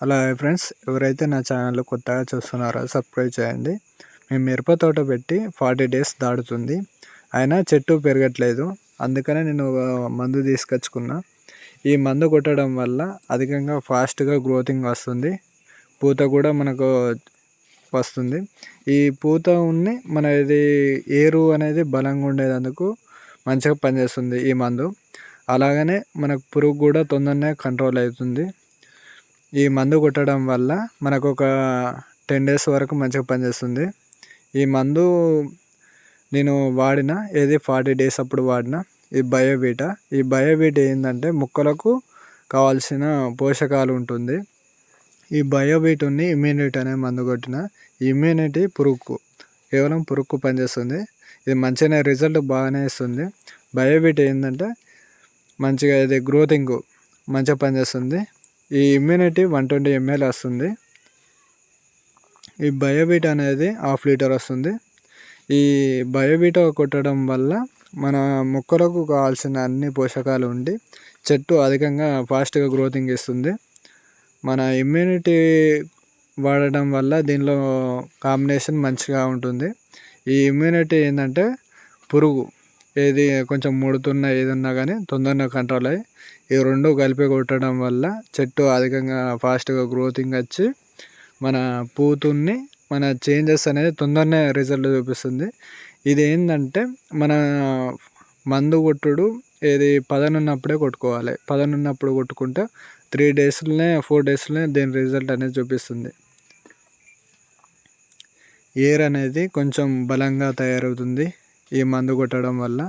అలాగే hi friends ఎవరైతే నా ఛానల్ కొత్తగా చూస్తున్నారో సబ్స్క్రైబ్ చేయండి. మేము మిరప తోట పెట్టి ఫార్టీ డేస్ దాడుతుంది అయినా చెట్టు పెరగట్లేదు. అందుకనే నేను మందు తీసుకొచ్చుకున్నా. ఈ మందు కొట్టడం వల్ల అధికంగా ఫాస్ట్గా గ్రోతింగ్ వస్తుంది. పూత కూడా మనకు వస్తుంది. ఈ పూత ఉన్ని మన ఇది ఏరు అనేది బలంగా ఉండేందుకు మంచిగా పనిచేస్తుంది ఈ మందు. అలాగనే మనకు పురుగు కూడా తొందరనే కంట్రోల్ అవుతుంది. ఈ మందు కొట్టడం వల్ల మనకు ఒక టెన్ డేస్ వరకు మంచిగా పనిచేస్తుంది. ఈ మందు నేను వాడిన ఏది ఫార్టీ డేస్ అప్పుడు వాడిన ఈ బయోవీటా. ఈ బయోవీటా ఏంటంటే మొక్కలకు కావాల్సిన పోషకాలు ఉంటుంది. ఈ బయోవీటుని ఇమ్యూనిటీ అనే మందు కొట్టిన ఇమ్యూనిటీ పురుగుకు కేవలం పురుగుకు పనిచేస్తుంది. ఇది మంచిగానే రిజల్ట్ బాగానే ఇస్తుంది. బయోవీట్ ఏంటంటే మంచిగా ఇది గ్రోతింగ్ మంచిగా పనిచేస్తుంది. ఈ ఇమ్యూనిటీ వన్ ట్వంటీ ఎంఎల్ వస్తుంది. ఈ బయోబీట్ అనేది హాఫ్ లీటర్ వస్తుంది. ఈ బయోబీట్ కొట్టడం వల్ల మన మొక్కలకు కావాల్సిన అన్ని పోషకాలు ఉండి చెట్టు అధికంగా ఫాస్ట్గా గ్రోతింగ్ ఇస్తుంది మన ఇమ్యూనిటీ వాడడం వల్ల దీనిలో కాంబినేషన్ మంచిగా ఉంటుంది. ఈ ఇమ్యూనిటీ ఏంటంటే పురుగు. ఏది కొంచెం ముడుతున్న ఏదన్నా కానీ తొందరగా కంట్రోల్ అయ్యి ఈ రెండు కలిపి కొట్టడం వల్ల చెట్టు అధికంగా ఫాస్ట్గా గ్రోతింగ్ వచ్చి మన పూతుని మన చేంజెస్ అనేది తొందరనే రిజల్ట్ చూపిస్తుంది. ఇది ఏంటంటే మన మందు కొట్టుడు ఏది పదనున్నప్పుడే కొట్టుకోవాలి. పదనున్నప్పుడు కొట్టుకుంటే త్రీ డేస్లోనే ఫోర్ డేస్లోనే దీని రిజల్ట్ అనేది చూపిస్తుంది. ఎయిర్ అనేది కొంచెం బలంగా తయారవుతుంది. ఈ మందు కొట్టడం వల్ల